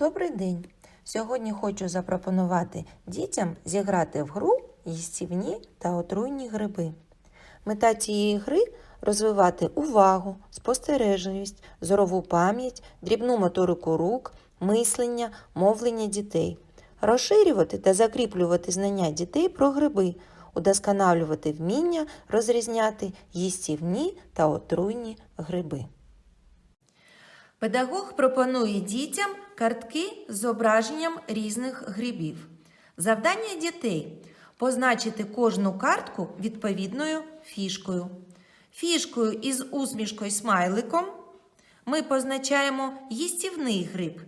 Добрий день! Сьогодні хочу запропонувати дітям зіграти в гру їстівні та отруйні гриби. Мета цієї гри розвивати увагу, спостережливість, зорову пам'ять, дрібну моторику рук, мислення, мовлення дітей, розширювати та закріплювати знання дітей про гриби, удосконалювати вміння розрізняти їстівні та отруйні гриби. Педагог пропонує дітям картки з зображенням різних грибів. Завдання дітей позначити кожну картку відповідною фішкою. Фішкою із усмішкою смайликом ми позначаємо їстівний гриб.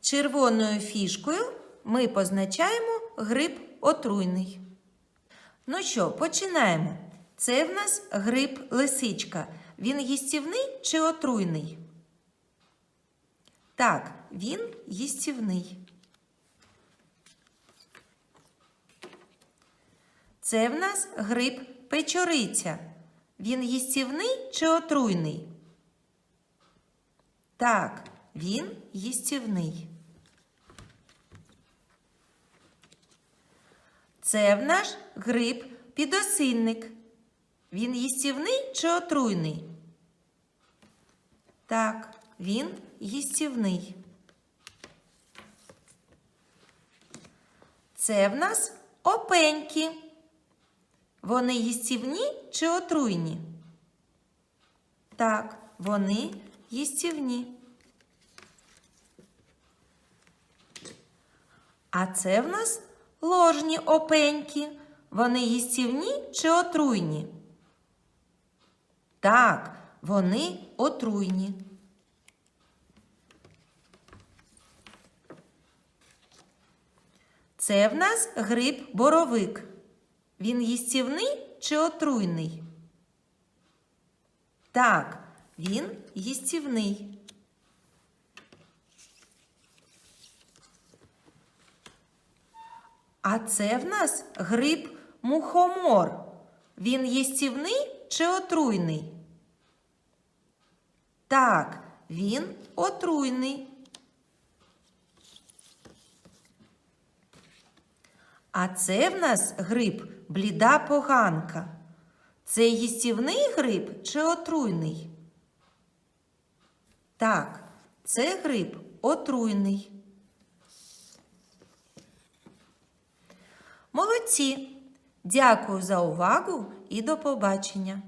Червоною фішкою ми позначаємо гриб отруйний. Ну що, починаємо. Це в нас гриб лисичка. Він їстівний чи отруйний? Так, він їстівний. Це в нас гриб печориця. Він їстівний чи отруйний? Так, він їстівний. Це в наш гриб підосинник. Він їстівний чи отруйний? Так, він їстівний. Це в нас опеньки. Вони їстівні чи отруйні? Так, вони їстівні. А це в нас ложні опеньки. Вони їстівні чи отруйні? Так, вони отруйні. Це в нас гриб боровик. Він їстівний чи отруйний? Так, він їстівний. А це в нас гриб мухомор. Він їстівний чи отруйний? Так, він отруйний. А це в нас гриб бліда поганка. Це їстівний гриб чи отруйний? Так, це гриб отруйний. Молодці! Дякую за увагу і до побачення!